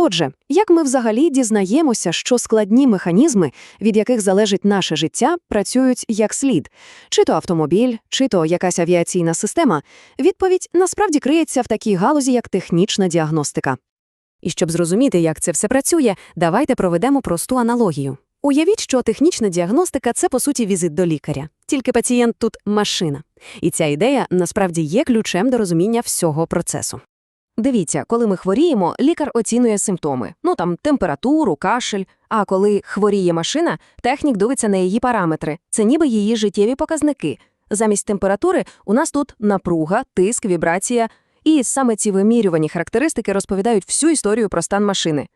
Отже, як ми взагалі дізнаємося, що складні механізми, від яких залежить наше життя, працюють як слід? Чи то автомобіль, чи то якась авіаційна система? Відповідь насправді криється в такій галузі, як технічна діагностика. І щоб зрозуміти, як це все працює, давайте проведемо просту аналогію. Уявіть, що технічна діагностика – це, по суті, візит до лікаря. Тільки пацієнт тут – машина. І ця ідея насправді є ключем до розуміння всього процесу. Дивіться, коли ми хворіємо, лікар оцінює симптоми. Ну там температуру, кашель. А коли хворіє машина, технік дивиться на її параметри. Це ніби її життєві показники. Замість температури у нас тут напруга, тиск, вібрація. І саме ці вимірювані характеристики розповідають всю історію про стан машини.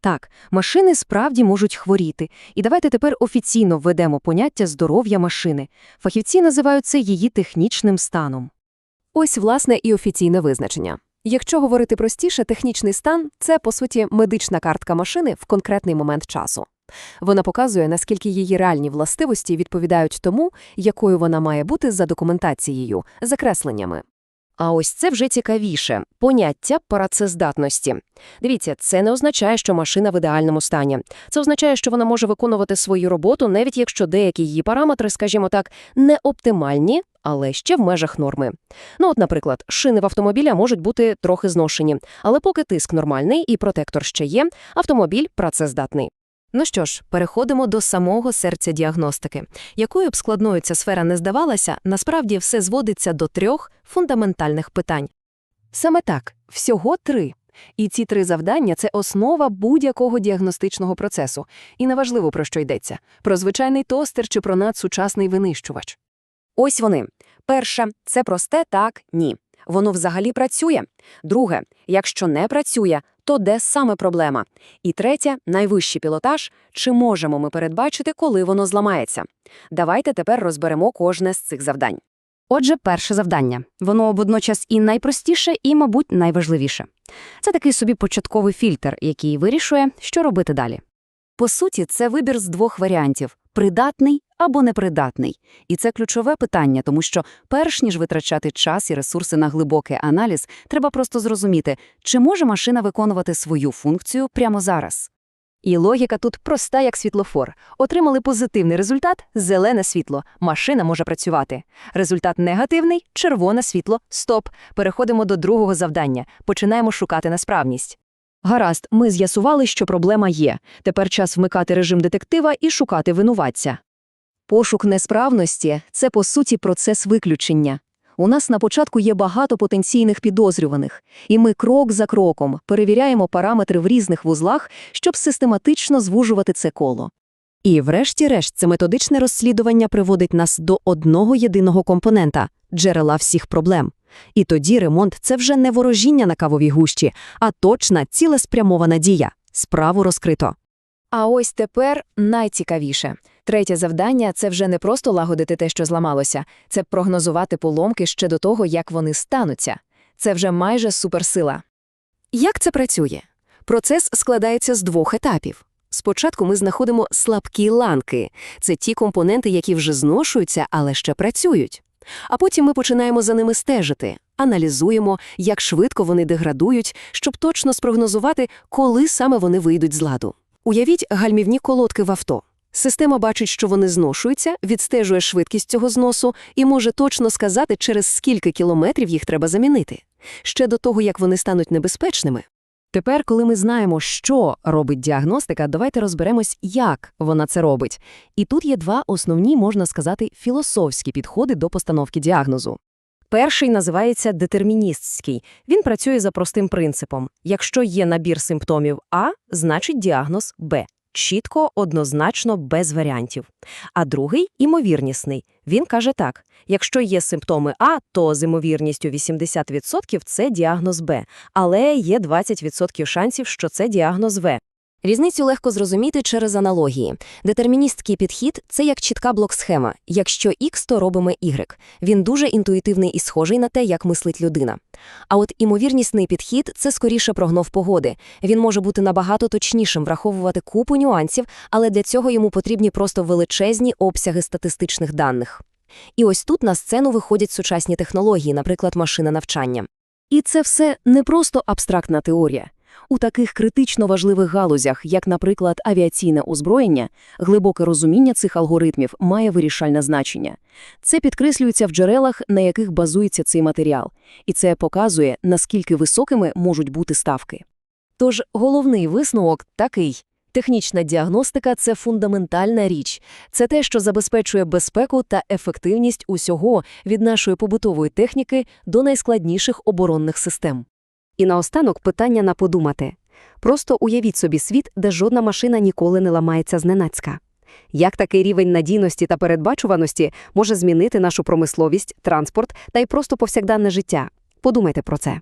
Так, машини справді можуть хворіти. І давайте тепер офіційно введемо поняття здоров'я машини. Фахівці називають це її технічним станом. Ось, власне, і офіційне визначення. Якщо говорити простіше, технічний стан – це, по суті, медична картка машини в конкретний момент часу. Вона показує, наскільки її реальні властивості відповідають тому, якою вона має бути за документацією, закресленнями. А ось це вже цікавіше – поняття працездатності. Дивіться, це не означає, що машина в ідеальному стані. Це означає, що вона може виконувати свою роботу, навіть якщо деякі її параметри, скажімо так, не оптимальні, але ще в межах норми. Ну от, наприклад, шини в автомобіля можуть бути трохи зношені, але поки тиск нормальний і протектор ще є, автомобіль працездатний. Ну що ж, переходимо до самого серця діагностики. Якою б складною ця сфера не здавалася, насправді все зводиться до трьох фундаментальних питань. Саме так, всього три. І ці три завдання це основа будь-якого діагностичного процесу. І неважливо, про що йдеться про звичайний тостер чи про надсучасний винищувач. Ось вони. Перше це просте так, ні. Воно взагалі працює. Друге, якщо не працює, то де саме проблема? І третє найвищий пілотаж чи можемо ми передбачити, коли воно зламається? Давайте тепер розберемо кожне з цих завдань. Отже, перше завдання. Воно водночас і найпростіше, і, мабуть, найважливіше. Це такий собі початковий фільтр, який вирішує, що робити далі. По суті, це вибір з двох варіантів придатний або непридатний. І це ключове питання, тому що перш ніж витрачати час і ресурси на глибокий аналіз, треба просто зрозуміти, чи може машина виконувати свою функцію прямо зараз. І логіка тут проста, як світлофор. Отримали позитивний результат зелене світло. Машина може працювати. Результат негативний червоне світло. Стоп. Переходимо до другого завдання. Починаємо шукати несправність. Гаразд, ми з'ясували, що проблема є. Тепер час вмикати режим детектива і шукати винуватця. Пошук несправності це, по суті, процес виключення. У нас на початку є багато потенційних підозрюваних, і ми крок за кроком перевіряємо параметри в різних вузлах, щоб систематично звужувати це коло. І, врешті-решт, це методичне розслідування приводить нас до одного єдиного компонента джерела всіх проблем. І тоді ремонт це вже не ворожіння на кавовій гущі, а точна цілеспрямована дія. Справу розкрито. А ось тепер найцікавіше. Третє завдання це вже не просто лагодити те, що зламалося, це прогнозувати поломки ще до того, як вони стануться. Це вже майже суперсила. Як це працює? Процес складається з двох етапів. Спочатку ми знаходимо слабкі ланки це ті компоненти, які вже зношуються, але ще працюють. А потім ми починаємо за ними стежити, аналізуємо, як швидко вони деградують, щоб точно спрогнозувати, коли саме вони вийдуть з ладу. Уявіть гальмівні колодки в авто. Система бачить, що вони зношуються, відстежує швидкість цього зносу і може точно сказати, через скільки кілометрів їх треба замінити. Ще до того, як вони стануть небезпечними. Тепер, коли ми знаємо, що робить діагностика, давайте розберемось, як вона це робить. І тут є два основні, можна сказати, філософські підходи до постановки діагнозу. Перший називається детерміністський. Він працює за простим принципом. Якщо є набір симптомів А, значить діагноз Б. Чітко, однозначно, без варіантів. А другий імовірнісний. Він каже так: якщо є симптоми А, то з імовірністю 80% це діагноз Б, але є 20% шансів, що це діагноз В. Різницю легко зрозуміти через аналогії. Детерміністський підхід це як чітка блок-схема. Якщо X, то робимо Y. Він дуже інтуїтивний і схожий на те, як мислить людина. А от імовірнісний підхід це скоріше прогнов погоди. Він може бути набагато точнішим, враховувати купу нюансів, але для цього йому потрібні просто величезні обсяги статистичних даних. І ось тут на сцену виходять сучасні технології, наприклад, машина навчання. І це все не просто абстрактна теорія. У таких критично важливих галузях, як, наприклад, авіаційне озброєння, глибоке розуміння цих алгоритмів має вирішальне значення. Це підкреслюється в джерелах, на яких базується цей матеріал, і це показує, наскільки високими можуть бути ставки. Тож головний висновок такий. Технічна діагностика – це фундаментальна річ. Це те, що забезпечує безпеку та ефективність усього від нашої побутової техніки до найскладніших оборонних систем. І наостанок питання на подумати. Просто уявіть собі світ, де жодна машина ніколи не ламається зненацька. Як такий рівень надійності та передбачуваності може змінити нашу промисловість, транспорт та й просто повсякденне життя? Подумайте про це.